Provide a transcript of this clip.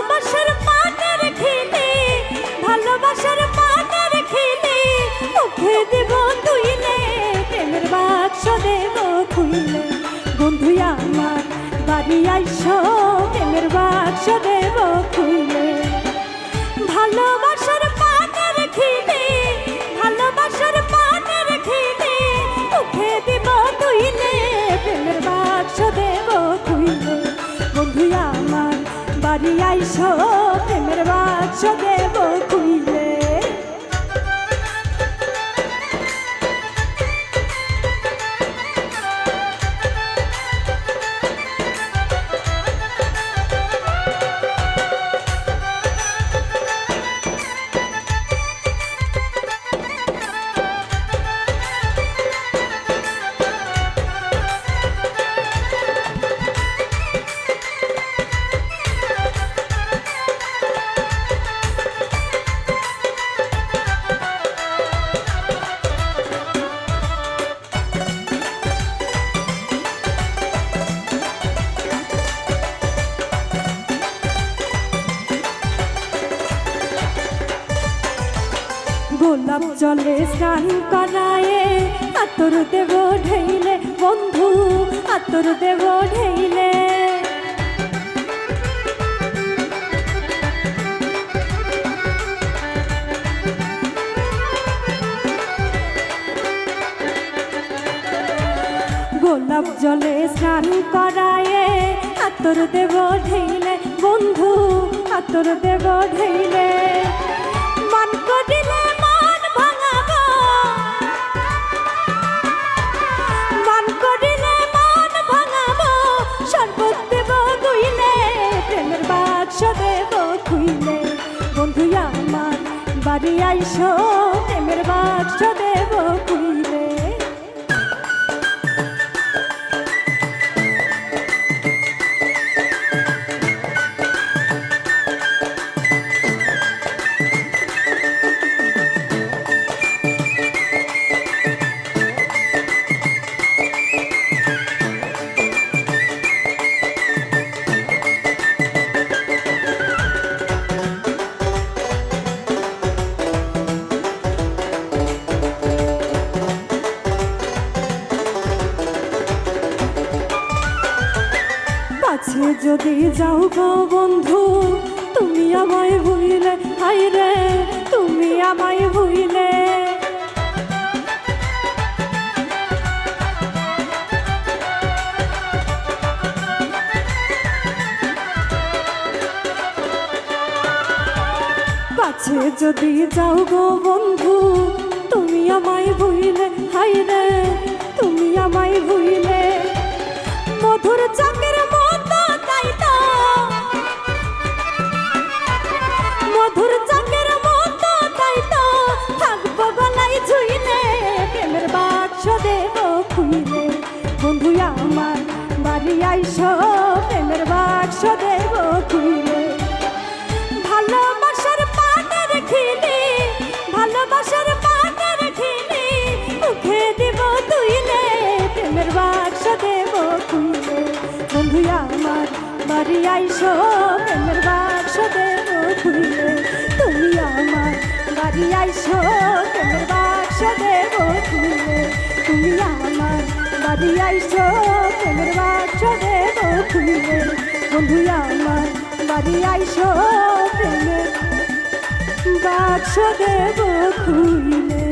ভালোবাসার পানের খিলি ভালোবাসার পানের খিলি মুখে দেব তুইলে, প্রেমের বাক্স দেব খুইলে। বন্ধু আমার, বাড়ি আইসো, প্রেমের বাক্স দেব বাড়ি আইসো প্রেমের বাক্স দেব খুইলে গোলাপ জলে স্নান করায়ে আতর দেব ঢেইলে। বন্ধু, আতর দেব ঢেইলে। গোলাপ জলে স্নান করায়ে আতর দেব ঢেইলে। বন্ধু, আতর দেব ঢেইলে। মন করিলে বাক্স দেব বন্ধু আমার বাড়ি আইসো প্রেমের বাক্স দেব খুইলে। যদি যাও গো বন্ধু, তুমি আমায় ভুইলে হাই রে, তুমি আমায় ভুইলে কাছে যদি যাও গো বন্ধু, তুমি আমায় ভুইলে হাই রে, তুমি আমায় ভুইলে মধুর চাকের আইসো, প্রেমের বাক্স দেব খুইলে ভালোবাসার পানের খিলি, ভালোবাসার পানের খিলি, মুখে দিব তুইলে, প্রেমের বাক্স দেব খুইলে বন্ধু, আমার বাড়ি আইসো, প্রেমের বাক্স দেব খুইলে তুমি আমার বাড়ি আইসো আইসো প্রেমের বাক্স দেব খুইলে বন্ধু আমার বাড়ি আইসো প্রেমের বাক্স দেব খুইলে